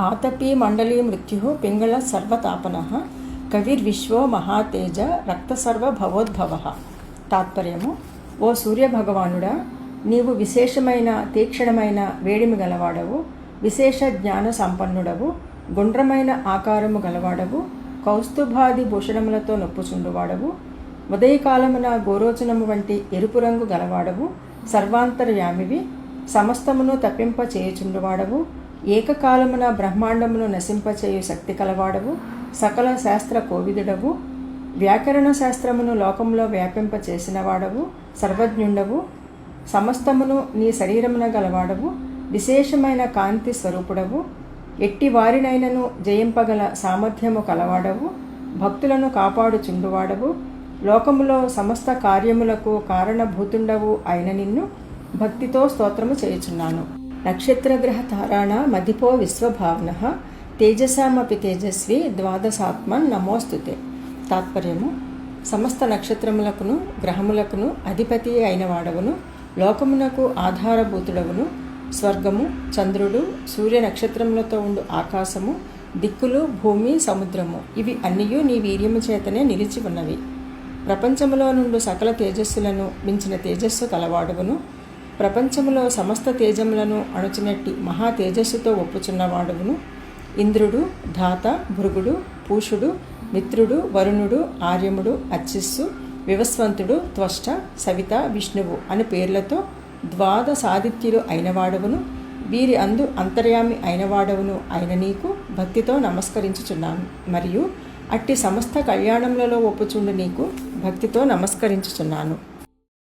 ఆతపీ మండలీ మృత్యు పింగళ సర్వతాపన కవిర్విశ్వో మహాతేజ రక్తసర్వ భవోద్భవ తాత్పర్యము ఓ సూర్యభగవానుడా నీవు విశేషమైన తీక్షణమైన వేడిమి గలవాడవు విశేష జ్ఞాన సంపన్నుడవు గుండ్రమైన ఆకారము గలవాడవు కౌస్తుభాది భూషణములతో నొప్పుచుండువాడవు ఉదయకాలమున గోరోచనము వంటి ఎరుపు రంగు గలవాడవు సర్వాంతర్యామివి సమస్తమును తప్పింప చేయుచుండువాడవు ఏకకాలమున బ్రహ్మాండమును నశింపచేయు శక్తి కలవాడవు సకల శాస్త్ర కోవిదుడవు వ్యాకరణ శాస్త్రమును లోకంలో వ్యాపింప చేసినవాడవు సర్వజ్ఞుండవు సమస్తమును నీ శరీరమున గలవాడవు విశేషమైన కాంతి స్వరూపుడవు ఎట్టి వారినైనను జయింపగల సామర్థ్యము కలవాడవు భక్తులను కాపాడుచుండువాడవు లోకములో సమస్త కార్యములకు కారణభూతుండవు అయిన నిన్ను భక్తితో స్తోత్రము చేయుచున్నాను. నక్షత్రగ్రహ తారాణ మదిపో విశ్వభావన తేజసామపి తేజస్వి ద్వాదశాత్మన్ నమోస్తుతే. తాత్పర్యము సమస్త నక్షత్రములకును గ్రహములకును అధిపతి అయిన వాడవును లోకమునకు ఆధారభూతుడవును స్వర్గము చంద్రుడు సూర్య నక్షత్రములతో ఉండు ఆకాశము దిక్కులు భూమి సముద్రము ఇవి అన్నియూ నీ వీర్యము చేతనే నిలిచి ఉన్నవి. ప్రపంచములో నుండి సకల తేజస్సులను మించిన తేజస్సు కలవాడవును ప్రపంచములో సమస్త తేజములను అణుచినట్టి మహా తేజస్సుతో ఒప్పుచున్నవాడవును ఇంద్రుడు ధాత భృగుడు పూషుడు మిత్రుడు వరుణుడు ఆర్యముడు అచ్చిస్సు వివస్వంతుడు త్వష్ట సవిత విష్ణువు అని పేర్లతో ద్వాదశాదిత్యులు అయినవాడవును వీరి అందు అంతర్యామి అయినవాడవును అయిన నీకు భక్తితో నమస్కరించుచున్నాను. మరియు అట్టి సమస్త కళ్యాణములలో ఒప్పుచుండు నీకు భక్తితో నమస్కరించుచున్నాను.